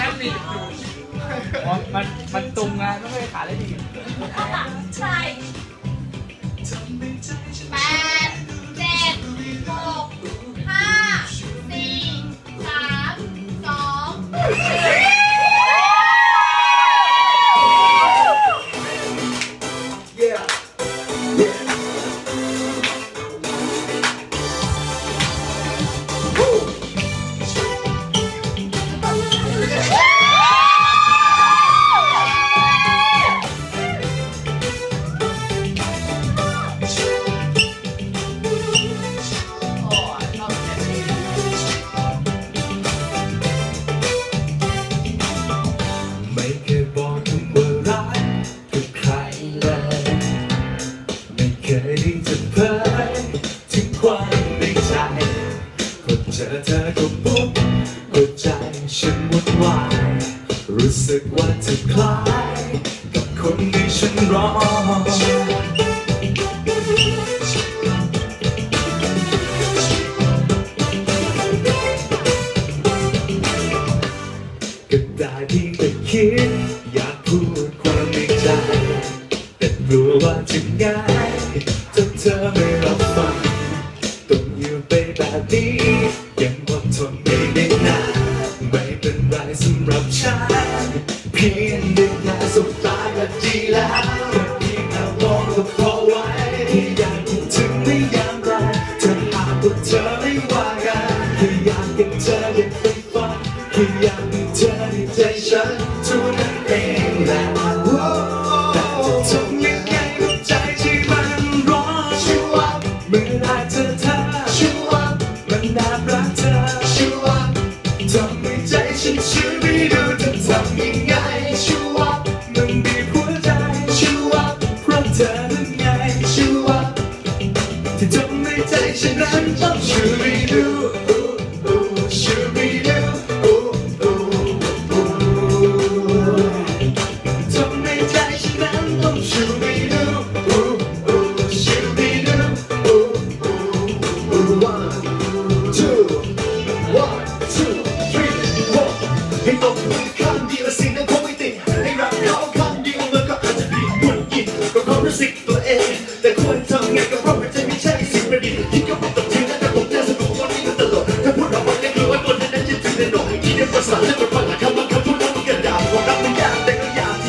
นั่นนี่มันมันตุงไงานไม่ค่อยขาเลยดี ไป วายรู้สึกว่าจะคล้ายกับคนที่ฉันรอก็ได้ที่จะคิด อยากพูดความในใจ แต่รู้ว่าจะง่ายถ้าเธอไม่ เพียงดึงแค่สบตาก็ดีแล้วเพียงแต่มงก็พอไว้ที่อยากถึงไม่ยามไรถ้าหากว่เธอไม่ว่ากันที่อยากกับเธอยังเป็นฝัที่อยาก เธอนั้นไงชื่อว่าที่จำให้ใจฉันนั้นต้องช่วยดู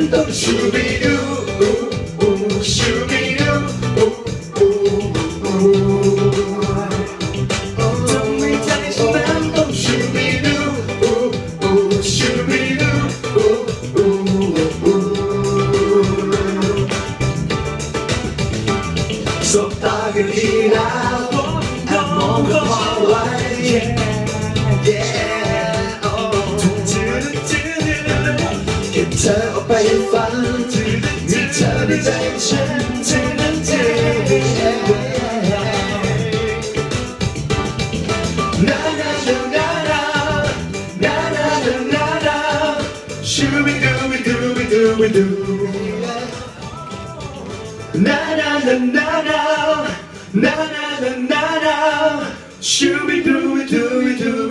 dân tộc Shubidu Shubidu Trong người chạy trong đám đông Shubidu Shubidu Sop ta gần đi đã Đã mong hoa lại Yeah we do. Na na na na na na na na na na. Shoo we do we do we do.